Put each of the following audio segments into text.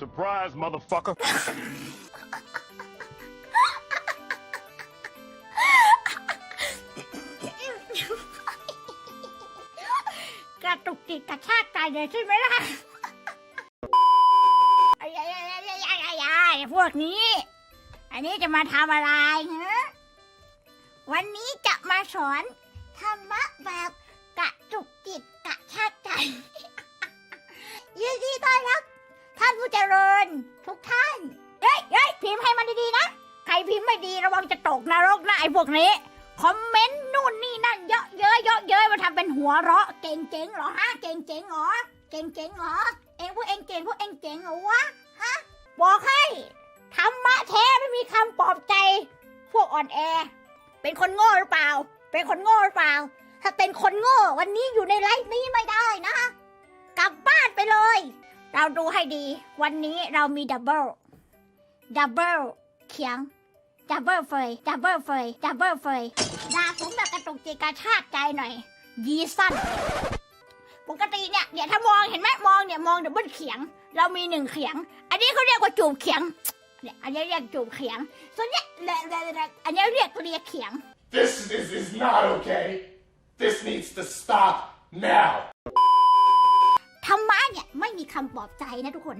Surprise, motherfucker. กระตุกจิตกระชากใจเลยใช่ไหมล่ะไอ้ไอ้ไอ้ไอ้ไอ้ไอ้ไอ้พวกนี้ อันนี้จะมาทำอะไรฮะวันนี้จะมาสอนธรรมะแบบกระตุกจิตกระชากใจ ดีระวังจะตกนรกนะไอ้พวกนี้ คอมเมนต์นู่นนี่นั่นเยอะเยอะเยอะเยอะมาทำเป็นหัวเราะเก่งเจ๋งเหรอฮะเก่งเจ๋งเหรอเก่งเจ๋งเหรอเองพวกเองเก่งพวกเองเจ๋งเหรอวะฮะบอกให้ธรรมะแท้ไม่มีคำปลอบใจ พวกอ่อนแอ เป็นคนโง่หรือเปล่า เป็นคนโง่หรือเปล่า ถ้าเป็นคนโง่วันนี้อยู่ในไลฟ์นี้ไม่ได้นะกลับบ้านไปเลย เราดูให้ดี วันนี้เรามีดับเบิลดับเบิลเขียง ดับเบิลเฟยดับเบิลเฟยดับเบิลเฟยด่าผมแบบกระตุกจิตกระชากใจหน่อย ยีสั้นปกติเนี่ยเนี่ยถ้ามองเห็นไหมมองเนี่ยมองดับเบิลเขียง เรามีหนึ่งเขียง อันนี้เขาเรียกว่าจูบเขียงเนี่ยอันนี้เรียกจูบเขียง ส่วนเนี้ยแหละแหละแหละอันนี้เรียกเรียกเขียง This is, is not okay. This needs to stop now. ธรรมะเนี่ยไม่มีคำปลอบใจนะทุกคน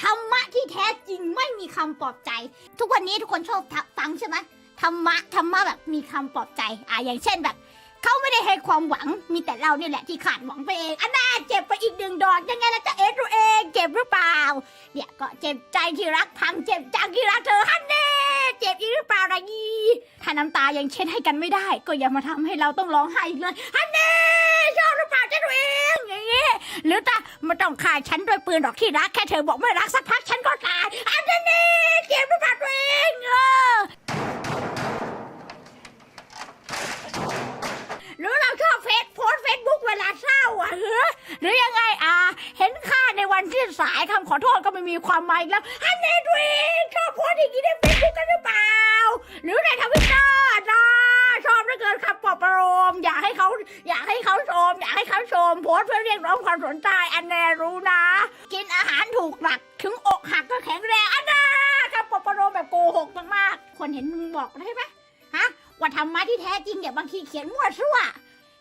ธรรมะที่แท้จริงไม่มีคำปลอบใจ ทุกวันนี้ทุกคนชอบฟังใช่ไหมธรรมะธรรมะแบบมีคำปลอบใจอ่าอย่างเช่นแบบเขาไม่ได้ให้ความหวังมีแต่เราเนี่ยแหละที่ขาดหวังไปเองอันน่าเจ็บไปอีกหนึ่งดอกยังไงล่ะจะเอะตัวเองเจ็บหรือเปล่า เนี่ยก็เจ็บใจที่รักพังเจ็บจังที่รักเธอฮันเน่เจ็บอีกหรือเปล่าล่ะยี่ถ้าน้ำตายังเช็ดให้กันไม่ได้ ก็อย่ามาทำให้เราต้องร้องไห้อีกเลยฮันเน่ หรือถ้าไม่ต้องฆ่าฉันด้วยปืนหรอกที่รักแค่เธอบอกไม่รักสักพักฉันก็ตายอันนี้เจ็บหรือเปล่าตัวเองเออหรือเราชอบเฟซโพสเฟซบุ๊กเวลาเศร้าอะหรือหรือยังไงอะเห็นค่าในวันที่สายคำขอโทษก็ไม่มีความหมายแล้วอันนี้ตัวเองชอบโพสอย่างนี้ในเฟซบุ๊กกันหรือเปล่า หรือในทวิตเตอร์นะชอบเหลือเกินคำปอบประโลมอยากให้เขาอยากให้เขา เขาชมโพสต์เพื่อเรียกร้องความสนใจอันแน่รู้นะ กินอาหารถูกหลักถึงอกหักก็แข็งแรงอันน่าคำปลอบประโลมแบบโกหกมากๆคนเห็นมึงบอกได้ไหมฮะว่าธรรมะที่แท้จริงเนี่ยบางทีเขียนมั่วซั่ว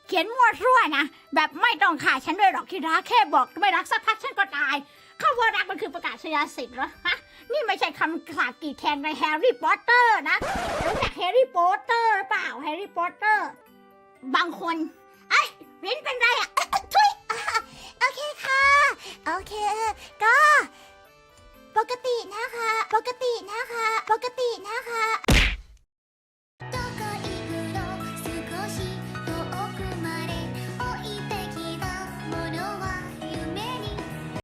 เขียนมั่วซั่วนะแบบไม่ต้องฆ่าฉันด้วยหรอกที่รักแค่บอกไม่รักสักพักฉันก็ตายคำว่ารักมันคือประกาศชยาสิทธิ์เหรอฮะนี่ไม่ใช่คำสาปกรีดแทงในแฮร์รี่พอตเตอร์นะรู้จักแฮร์รี่พอตเตอร์เปล่าแฮร์รี่พอตเตอร์บางคนเอ้ รินเป็นไรอะทุยอะโอเคค่ะ โอเค ก็